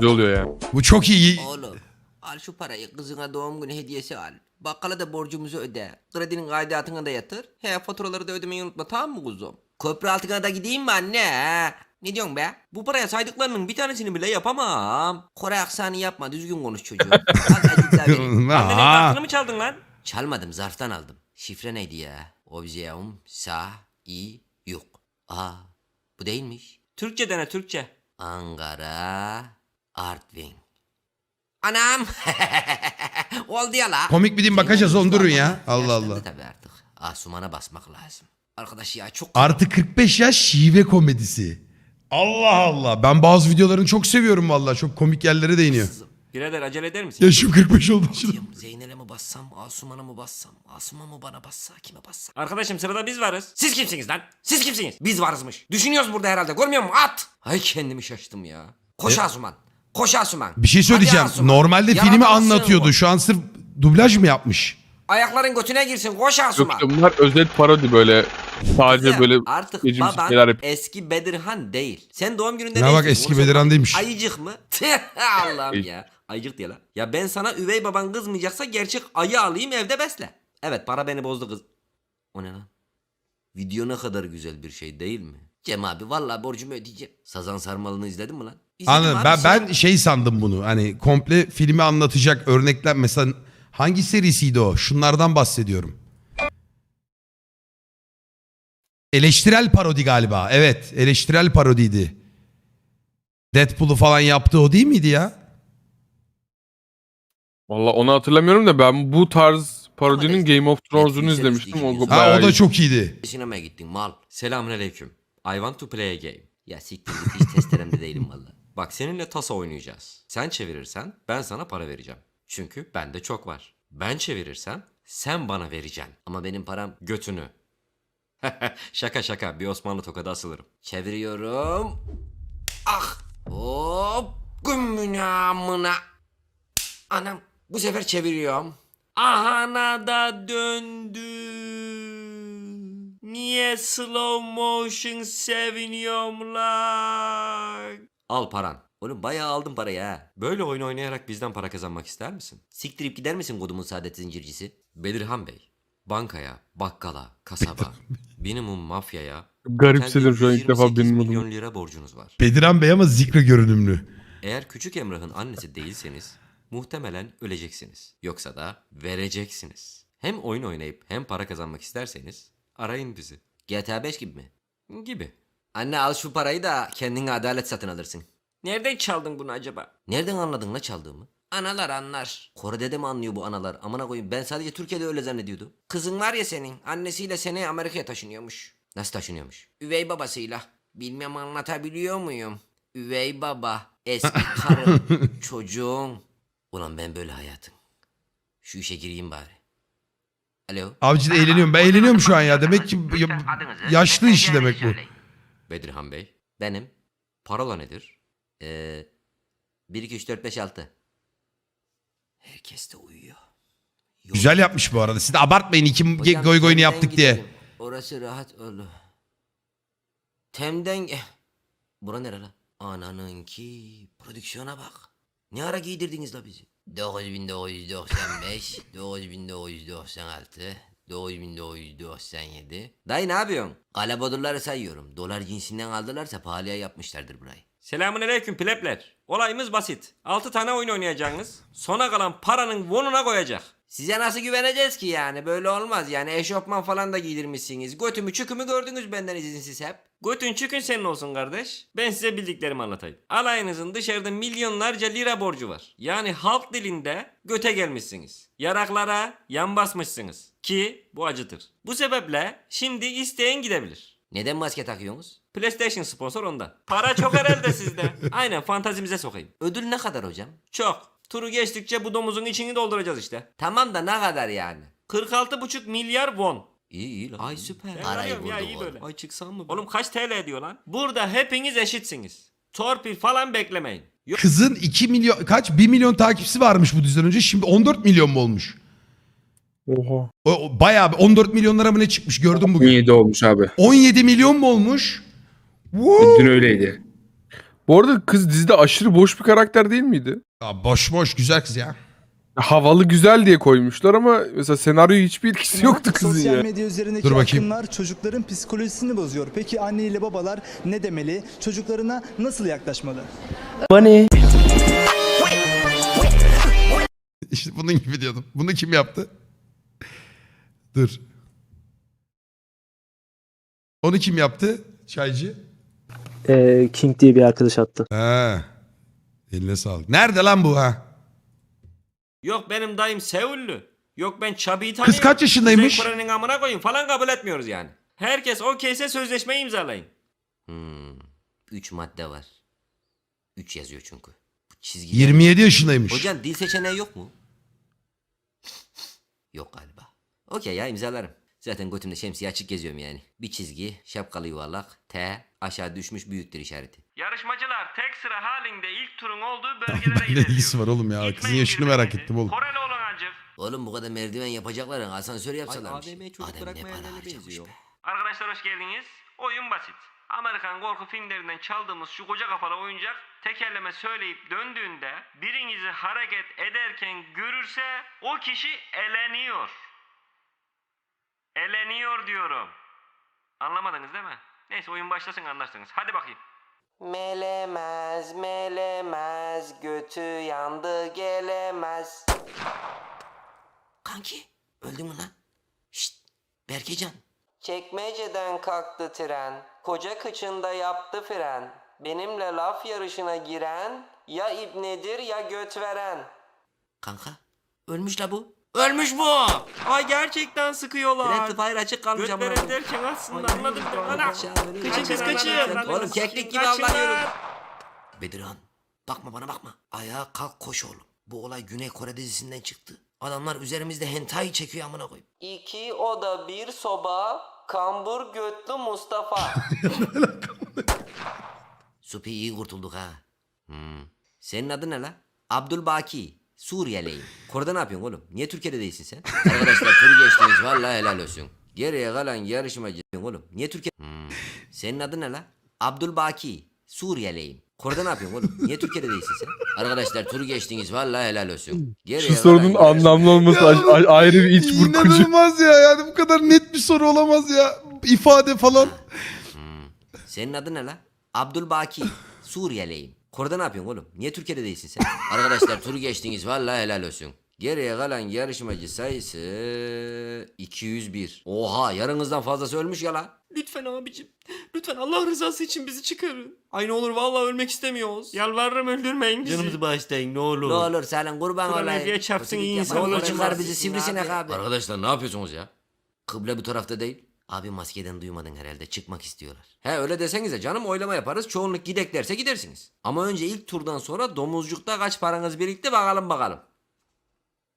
Güzel oluyor ya. Bu çok iyi. Oğlum al şu parayı kızına doğum günü hediyesi al. Bakkala da borcumuzu öde. Kredinin aidatına da yatır. He faturaları da ödemeyi unutma tamam mı kuzum? Köprü altına da gideyim mi anne? he? Ne diyorsun be? Bu paraya saydıklarının bir tanesini bile yapamam. Kore aksanı yapma düzgün konuş çocuğum. Annenin aklını mı çaldın lan? Çalmadım zarftan aldım. Şifre neydi ya? Objeum sa i yok. Aa bu değilmiş. Türkçe dene Türkçe. Ankara Artvin. Anam. Oldu ya la. Komik bir din bakacağız oğlum durun ya. Allah Yaşlandı Allah. tabii artık. Asuman'a basmak lazım. Arkadaş ya çok Artı 45 yaş şive komedisi. Allah Allah. Ben bazı videolarını çok seviyorum vallahi. Çok komik yerlere değiniyor. Birader acele eder misin? Yaşım 45 oldu şimdi. Diyorum, Zeynel'e mi bassam, Asuman'a mı bassam, Asuman mı bana bassa, kime bassam? Arkadaşım sırada biz varız. Siz kimsiniz lan? Siz kimsiniz? Biz varızmış. Düşünüyoruz burada herhalde. Görmüyor musun? At! Ay kendimi şaştım ya. Koş Asuman. Koş Asuman. Bir şey söyleyeceğim. Hadi Asuman. Normalde Yalan filmi anlatıyordu. bu. Şu an sırf dublaj mı yapmış? Ayakların götüne girsin. Koş Yok işte bunlar özel parodi böyle. Sadece Ya, böyle artık gecimsi baban şeyler eski Bedirhan değil. Sen doğum gününde Ne ne bak, eski Onu Bedirhan değilmiş. Ayıcık mı? Allah'ım ya. Ayıcık diye lan. Ya ben sana üvey baban kızmayacaksa gerçek ayı alayım evde besle. Evet para beni bozdu kız. O ne lan? Video ne kadar güzel bir şey değil mi? Cem abi vallahi borcumu ödeyeceğim. Sazan Sarmalı'nı izledin mi lan? İzledim Anladım. abi, Ben, sinema- ben şey sandım bunu. Hani komple filmi anlatacak örnekler. Mesela hangi serisiydi o? Şunlardan bahsediyorum. Eleştirel parodi galiba. Evet. Eleştirel parodiydi. Deadpool'u falan yaptı o değil miydi ya? Valla onu hatırlamıyorum da ben bu tarz parodinin Ama Game of Thrones'unu izlemiştim. O Ha bayağı o da iyi. çok iyiydi. Sinemaya gittin mal. Selamünaleyküm. I want to play a game. Ya siktir git hiç testeremde değilim valla. Bak seninle tasa oynayacağız. Sen çevirirsen ben sana para vereceğim. Çünkü bende çok var. Ben çevirirsem sen bana vereceksin. Ama benim param götünü. şaka şaka bir Osmanlı tokadı asılırım. Çeviriyorum. Ah! Hop! Gümmüne amına. Anam bu sefer çeviriyorum. Ahana da döndü. Niye slow motion seviniyorum lan? Al paran. Oğlum bayağı aldım parayı ha. Böyle oyun oynayarak bizden para kazanmak ister misin? Siktirip gider misin kodumun saadet zincircisi? Belirhan Bey. Bankaya, bakkala, kasaba, minimum mafyaya. Garipsedim şu an ilk defa 128 benim milyon lira borcunuz var. Bediran Bey ama zikre görünümlü. Eğer küçük Emrah'ın annesi değilseniz muhtemelen öleceksiniz. Yoksa da vereceksiniz. Hem oyun oynayıp hem para kazanmak isterseniz arayın bizi. GTA 5 gibi mi? Gibi. Anne al şu parayı da kendine adalet satın alırsın. Nereden çaldın bunu acaba? Nereden anladın la çaldığımı? Analar anlar. Kore'de de mi anlıyor bu analar? Amına koyayım ben sadece Türkiye'de öyle zannediyordum. Kızın var ya senin annesiyle seneye Amerika'ya taşınıyormuş. Nasıl taşınıyormuş? Üvey babasıyla. Bilmem anlatabiliyor muyum? Üvey baba, eski karı, çocuğun. Ulan ben böyle hayatım. Şu işe gireyim bari. Alo. Avcı da eğleniyorum. Ben eğleniyorum şu an ya. Demek ki ya- yaşlı işi demek bu. Bedirhan Bey. Benim. Parola nedir? Ee, 1, 2, 3, 4, 5, 6. Herkes de uyuyor. Yok. Güzel yapmış bu arada. Siz de abartmayın. İki Hocam, goy goyunu Tem'den yaptık diye. gidelim. Orası rahat oldu. Tem'den... Eh, Bura nere lan? Ananınki. Prodüksiyona bak. Ne ara giydirdiniz la bizi? 9995, 9996, 9997. Dayı ne yapıyorsun? Kalabodurları sayıyorum. Dolar cinsinden aldılarsa pahalıya yapmışlardır burayı. Selamun aleyküm plepler. Olayımız basit. 6 tane oyun oynayacaksınız. Sona kalan paranın vonuna koyacak. Size nasıl güveneceğiz ki yani? Böyle olmaz yani. Eşofman falan da giydirmişsiniz. Götümü çükümü gördünüz benden izinsiz hep. Götün çükün senin olsun kardeş. Ben size bildiklerimi anlatayım. Alayınızın dışarıda milyonlarca lira borcu var. Yani halk dilinde göte gelmişsiniz. Yaraklara yan basmışsınız. Ki bu acıtır. Bu sebeple şimdi isteyen gidebilir. Neden maske takıyorsunuz? PlayStation sponsor onda. Para çok herhalde sizde. Aynen fantazimize sokayım. Ödül ne kadar hocam? Çok. Turu geçtikçe bu domuzun içini dolduracağız işte. Tamam da ne kadar yani? 46,5 milyar won. İyi iyi lan. Ay süper. Ben Parayı arıyorum ya, iyi böyle. Ay çıksam mı? Oğlum kaç TL ediyor lan? Burada hepiniz eşitsiniz. Torpil falan beklemeyin. Yok Kızın 2 milyon kaç 1 milyon takipçisi varmış bu diziden önce. Şimdi 14 milyon mu olmuş? Oha. O, o bayağı bir 14 milyonlara mı ne çıkmış gördüm bugün. 17 olmuş abi. 17 milyon mu olmuş? Woo! Dün öyleydi. Bu arada kız dizide aşırı boş bir karakter değil miydi? Ya boş boş güzel kız ya. Havalı güzel diye koymuşlar ama mesela senaryoya hiçbir etkisi yoktu kızın Sosyal ya. medya üzerindeki Dur bakayım. akımlar çocukların psikolojisini bozuyor. Peki anne ile babalar ne demeli? Çocuklarına nasıl yaklaşmalı? İşte bunun gibi diyordum. Bunu kim yaptı? Dur. Onu kim yaptı? Çaycı. Ee, King diye bir arkadaş attı. Ha. Eline sağlık. Nerede lan bu ha? Yok benim dayım Seullü. Yok ben Çabi'yi tanıyorum. Kız kaç yaşındaymış? Kuzey Kore'nin amına koyun falan kabul etmiyoruz yani. Herkes okeyse sözleşmeyi imzalayın. Hmm. Üç madde var. Üç yazıyor çünkü. Bu çizgi. 27 yaşındaymış. Hocam dil seçeneği yok mu? Yok galiba. Okey ya imzalarım. Zaten götümde şemsiye açık geziyorum yani. Bir çizgi, şapkalı yuvarlak, T, aşağı düşmüş büyüktür işareti. Yarışmacılar tek sıra halinde ilk turun olduğu bölgelere benimle ilgisi var oğlum ya. Kızın yaşını merak ettim oğlum. Koreli olan acık. Oğlum bu kadar merdiven yapacaklar ya asansör yapsalarmış. AVM çocuk Adem ne para yerlerine harcamış benziyor. be. Arkadaşlar hoş geldiniz. Oyun basit. Amerikan korku filmlerinden çaldığımız şu koca kafalı oyuncak tekerleme söyleyip döndüğünde birinizi hareket ederken görürse o kişi eleniyor. Eleniyor diyorum. Anlamadınız değil mi? Neyse oyun başlasın anlarsınız. Hadi bakayım. Melemez, melemez, götü yandı gelemez. Kanki, öldün mü lan? Şşt, Berkecan. Çekmeceden kalktı tren, koca kıçında yaptı fren. Benimle laf yarışına giren, ya ibnedir ya göt veren. Kanka, ölmüş la bu. Ölmüş bu! Ay gerçekten sıkıyorlar. Fire açık kalmış ama. veren derken aslında anladım. Ana! Kaçın kız kaçın. Oğlum keklik gibi avlanıyorum. Bedirhan bakma bana bakma. Ayağa kalk koş oğlum. Bu olay Güney Kore dizisinden çıktı. Adamlar üzerimizde hentai çekiyor amına koyayım. İki oda bir soba kambur götlü Mustafa. Supi iyi kurtulduk ha. Hmm. Senin adın ne la? Abdülbaki. Suriyeliyim. Kore'de ne yapıyorsun oğlum? Niye Türkiye'de değilsin sen? Arkadaşlar turu geçtiniz vallahi helal olsun. Geriye kalan yarışmacı oğlum. Niye Türkiye... Hmm. Senin adın ne la? Abdülbaki. Suriyeliyim. Kore'de ne yapıyorsun oğlum? Niye Türkiye'de değilsin sen? Arkadaşlar turu geçtiniz vallahi helal olsun. Geriye Şu sorunun kalan yarışmacı- anlamlı olması a- a- ayrı bir iç burkucu. İnanılmaz ya. Yani bu kadar net bir soru olamaz ya. İfade falan. Senin adın ne la? Abdülbaki. Suriyeliyim. Kore'de ne yapıyorsun oğlum? Niye Türkiye'de değilsin sen? Arkadaşlar turu geçtiniz vallahi helal olsun. Geriye kalan yarışmacı sayısı 201. Oha yarınızdan fazlası ölmüş ya la. Lütfen abicim. Lütfen Allah rızası için bizi çıkarın. Ay ne olur vallahi ölmek istemiyoruz. Yalvarırım öldürmeyin bizi. bağışlayın ne olur. Ne olur Selen kurban Kur'an olayım. hediye çarpsın, iyi Ne insan olur olalım çıkar bizi sivrisinek abi. Arkadaşlar ne yapıyorsunuz ya? Kıble bu tarafta değil. Abi maskeden duymadın herhalde çıkmak istiyorlar. He öyle desenize canım oylama yaparız çoğunluk gidek derse gidersiniz. Ama önce ilk turdan sonra domuzcukta kaç paranız birikti bakalım bakalım.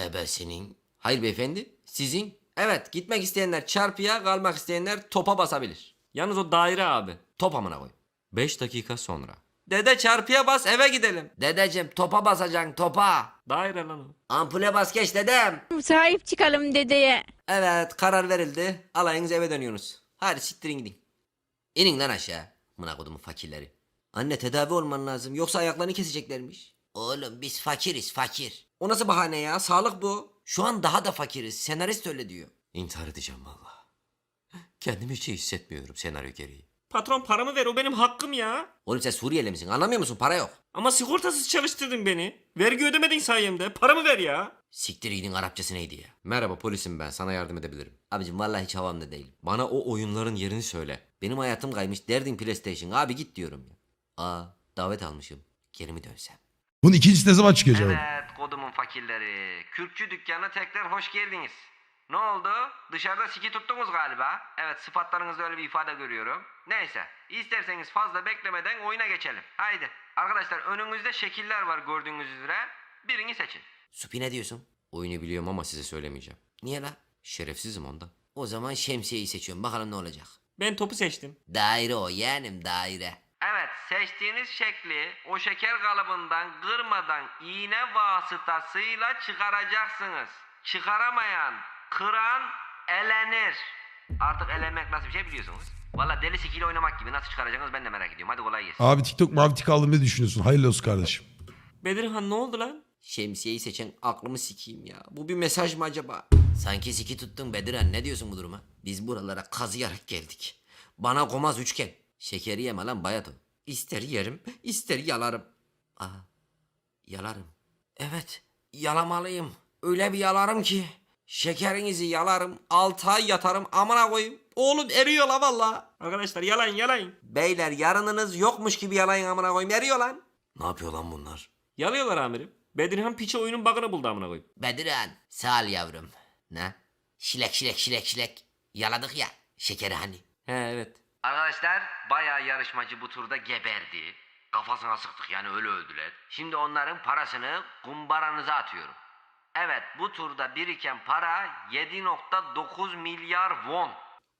Ebe senin. Hayır beyefendi sizin. Evet gitmek isteyenler çarpıya kalmak isteyenler topa basabilir. Yalnız o daire abi. Top amına koy. 5 dakika sonra. Dede çarpıya bas eve gidelim. Dedeciğim topa basacaksın topa. Daire lan o. Ampule bas geç dedem. Sahip çıkalım dedeye. Evet karar verildi. Alayınız eve dönüyorsunuz. Hadi siktirin gidin. İnin lan aşağı. Mına kodumun fakirleri. Anne tedavi olman lazım yoksa ayaklarını keseceklermiş. Oğlum biz fakiriz fakir. O nasıl bahane ya? Sağlık bu. Şu an daha da fakiriz. Senarist öyle diyor. İntihar edeceğim valla. Kendimi hiç iyi hissetmiyorum senaryo gereği. Patron paramı ver o benim hakkım ya. Oğlum sen Suriyeli misin? Anlamıyor musun? Para yok. Ama sigortasız çalıştırdın beni. Vergi ödemedin sayemde. Paramı ver ya. Siktir gidin Arapçası neydi ya? Merhaba polisim ben sana yardım edebilirim. Abicim vallahi hiç havamda değilim. Bana o oyunların yerini söyle. Benim hayatım kaymış derdin PlayStation. Abi git diyorum ya. Aa davet almışım. Geri mi dönsem? Bunun ikincisi ne zaman çıkıyor acaba? Evet kodumun fakirleri. Kürkçü dükkanına tekrar hoş geldiniz. Ne oldu? Dışarıda siki tuttunuz galiba. Evet sıfatlarınızda öyle bir ifade görüyorum. Neyse. isterseniz fazla beklemeden oyuna geçelim. Haydi. Arkadaşlar önünüzde şekiller var gördüğünüz üzere. Birini seçin. Supi ne diyorsun? Oyunu biliyorum ama size söylemeyeceğim. Niye la? Şerefsizim ondan. O zaman şemsiyeyi seçiyorum. Bakalım ne olacak. Ben topu seçtim. Daire o yeğenim daire. Evet seçtiğiniz şekli o şeker kalıbından kırmadan iğne vasıtasıyla çıkaracaksınız. Çıkaramayan, kıran elenir. Artık elenmek nasıl bir şey biliyorsunuz. Valla deli sikiyle oynamak gibi nasıl çıkaracaksınız ben de merak ediyorum. Hadi kolay gelsin. Abi TikTok mavi tik aldım ne düşünüyorsun? Hayırlı olsun kardeşim. Bedirhan ne oldu lan? Şemsiyeyi seçen aklımı sikeyim ya. Bu bir mesaj mı acaba? Sanki siki tuttun Bediren. Ne diyorsun bu duruma? Biz buralara kazıyarak geldik. Bana komaz üçgen. Şekeri yeme lan bayat o. İster yerim, ister yalarım. Aa, yalarım. Evet, yalamalıyım. Öyle bir yalarım ki. Şekerinizi yalarım, altı ay yatarım amına koyayım. Oğlum eriyor la valla. Arkadaşlar yalan yalan. Beyler yarınınız yokmuş gibi yalayın amına koyayım eriyor lan. Ne yapıyor lan bunlar? Yalıyorlar amirim. Bedirhan piçe oyunun bug'ını buldu amına koyayım. Bediren sağ ol yavrum. Ne? Şilek şilek şilek şilek. Yaladık ya şekeri hani. He evet. Arkadaşlar bayağı yarışmacı bu turda geberdi. Kafasına sıktık yani öyle öldüler. Şimdi onların parasını kumbaranıza atıyorum. Evet bu turda biriken para 7.9 milyar won.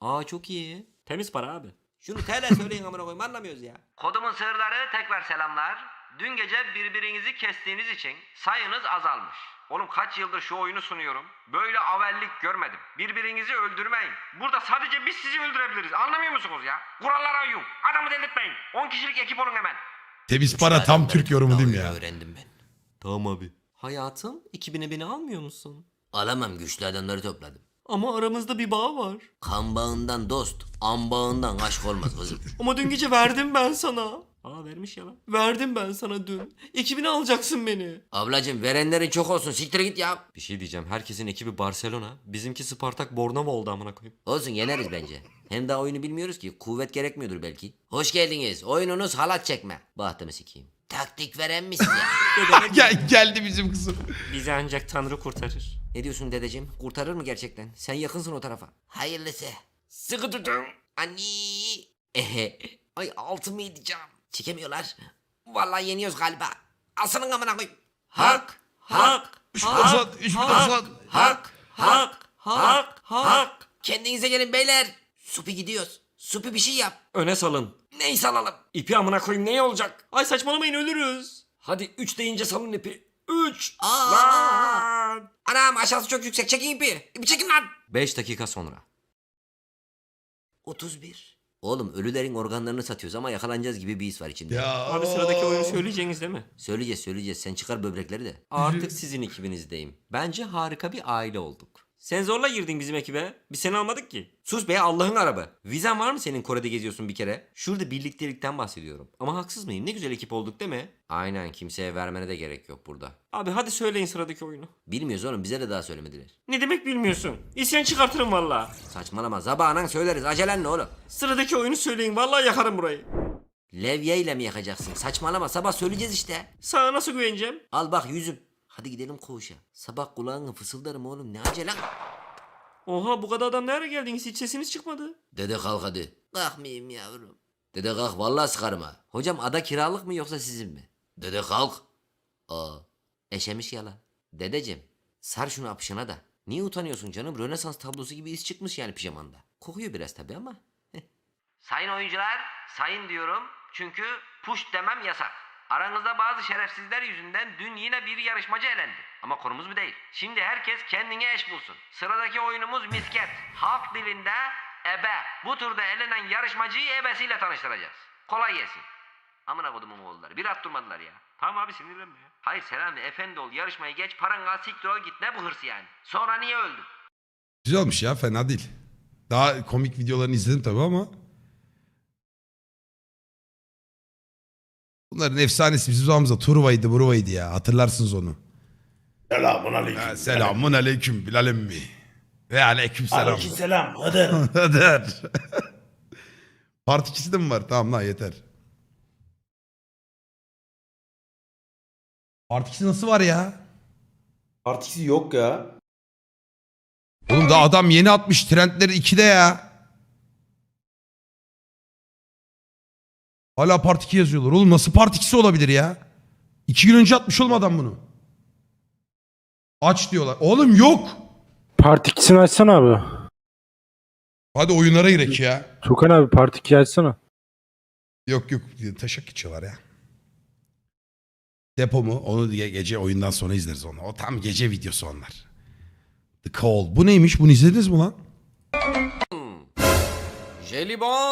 Aa çok iyi. Temiz para abi. Şunu TL söyleyin amına koyayım anlamıyoruz ya. Kodumun sığırları tekrar selamlar. Dün gece birbirinizi kestiğiniz için sayınız azalmış. Oğlum kaç yıldır şu oyunu sunuyorum. Böyle avellik görmedim. Birbirinizi öldürmeyin. Burada sadece biz sizi öldürebiliriz. Anlamıyor musunuz ya? Kurallara uyun. Adamı delirtmeyin. 10 kişilik ekip olun hemen. Temiz para tam Türk yorumu değil mi ya? Öğrendim ben. Tamam abi. Hayatım 2000'e beni almıyor musun? Alamam güçlü adamları topladım. Ama aramızda bir bağ var. Kan bağından dost, an bağından aşk olmaz kızım. Ama dün gece verdim ben sana. Aa vermiş ya lan. Verdim ben sana dün. 2000'e alacaksın beni. Ablacım verenlerin çok olsun siktir git ya. Bir şey diyeceğim. Herkesin ekibi Barcelona. Bizimki Spartak Bornova oldu amına koyayım. Olsun yeneriz bence. Hem daha oyunu bilmiyoruz ki. Kuvvet gerekmiyordur belki. Hoş geldiniz. Oyununuz halat çekme. Bahtımı sikeyim. Taktik veren misin ya? Gel, geldi bizim kızım. Bizi ancak Tanrı kurtarır. ne diyorsun dedeciğim? Kurtarır mı gerçekten? Sen yakınsın o tarafa. Hayırlısı. Sıkı tutun. Anni. Ehe. Ay altımı yiyeceğim. Çekemiyorlar. Vallahi yeniyoruz galiba. Aslanın amına koyayım. Hak. Hak. Üç basat, üç basat. Hak. Hak. Hak. Hak. Kendinize gelin beyler. Supi gidiyoruz. Supi bir şey yap. Öne salın. Neyse alalım. İpi amına koyayım ne olacak? Ay saçmalamayın ölürüz. Hadi 3 deyince salın ipi. 3. Aa. Lan. Anam aşağısı çok yüksek. Çekin ipi. İpi çekin lan. 5 dakika sonra. 31. Oğlum ölülerin organlarını satıyoruz ama yakalanacağız gibi bir his var içinde. Ya. Abi sıradaki oyunu söyleyeceğiniz değil mi? Söyleyeceğiz söyleyeceğiz. Sen çıkar böbrekleri de. Artık sizin ekibinizdeyim. Bence harika bir aile olduk. Sen zorla girdin bizim ekibe. Biz seni almadık ki. Sus be Allah'ın arabı. Vizen var mı senin Kore'de geziyorsun bir kere? Şurada birliktelikten bahsediyorum. Ama haksız mıyım? Ne güzel ekip olduk değil mi? Aynen kimseye vermene de gerek yok burada. Abi hadi söyleyin sıradaki oyunu. Bilmiyoruz oğlum bize de daha söylemediler. Ne demek bilmiyorsun? İsyan çıkartırım valla. Saçmalama zabağına söyleriz. Acelen ne oğlum? Sıradaki oyunu söyleyin valla yakarım burayı. Levye ile mi yakacaksın? Saçmalama sabah söyleyeceğiz işte. Sana nasıl güveneceğim? Al bak yüzüm. Hadi gidelim koğuşa. Sabah kulağını fısıldarım oğlum ne acelen. Oha bu kadar adam nereye geldiniz? Hiç sesiniz çıkmadı. Dede kalk hadi. Kalkmayayım yavrum. Dede kalk vallahi sıkarım ha. Hocam ada kiralık mı yoksa sizin mi? Dede kalk. Aa eşemiş yala. Dedeciğim sar şunu apışına da. Niye utanıyorsun canım? Rönesans tablosu gibi iz çıkmış yani pijamanda. Kokuyor biraz tabi ama. sayın oyuncular sayın diyorum çünkü push demem yasak. Aranızda bazı şerefsizler yüzünden dün yine bir yarışmacı elendi. Ama konumuz bu değil. Şimdi herkes kendine eş bulsun. Sıradaki oyunumuz misket. Halk dilinde ebe. Bu turda elenen yarışmacıyı ebesiyle tanıştıracağız. Kolay gelsin. Amına kodumun oğulları. Bir at durmadılar ya. Tamam abi sinirlenme ya. Hayır Selami efendi ol yarışmayı geç paran kal siktir ol git ne bu hırs yani. Sonra niye öldün? Güzel olmuş ya fena değil. Daha komik videolarını izledim tabii ama. Bunların efsanesi bizim zamanımızda Turva'ydı Burva'ydı ya hatırlarsınız onu. Selamun aleyküm. Ha, selamun aleyküm Bilal emmi. Ve aleyküm selam. Aleyküm selam. Hadi. Hadi. Part ikisi de mi var? Tamam lan yeter. Part ikisi nasıl var ya? Partisi yok ya. Oğlum da adam yeni atmış trendleri 2'de ya. Hala part 2 yazıyorlar. Oğlum nasıl part 2'si olabilir ya? 2 gün önce atmış oğlum adam bunu. Aç diyorlar. Oğlum yok. Part 2'sini açsana abi. Hadi oyunlara girek ya. Tukan abi Part 2'yi açsana. Yok yok taşak geçiyorlar ya. Depo mu? Onu ge- gece oyundan sonra izleriz onu. O tam gece videosu onlar. The Call. Bu neymiş? Bunu izlediniz mi lan? Jelibon.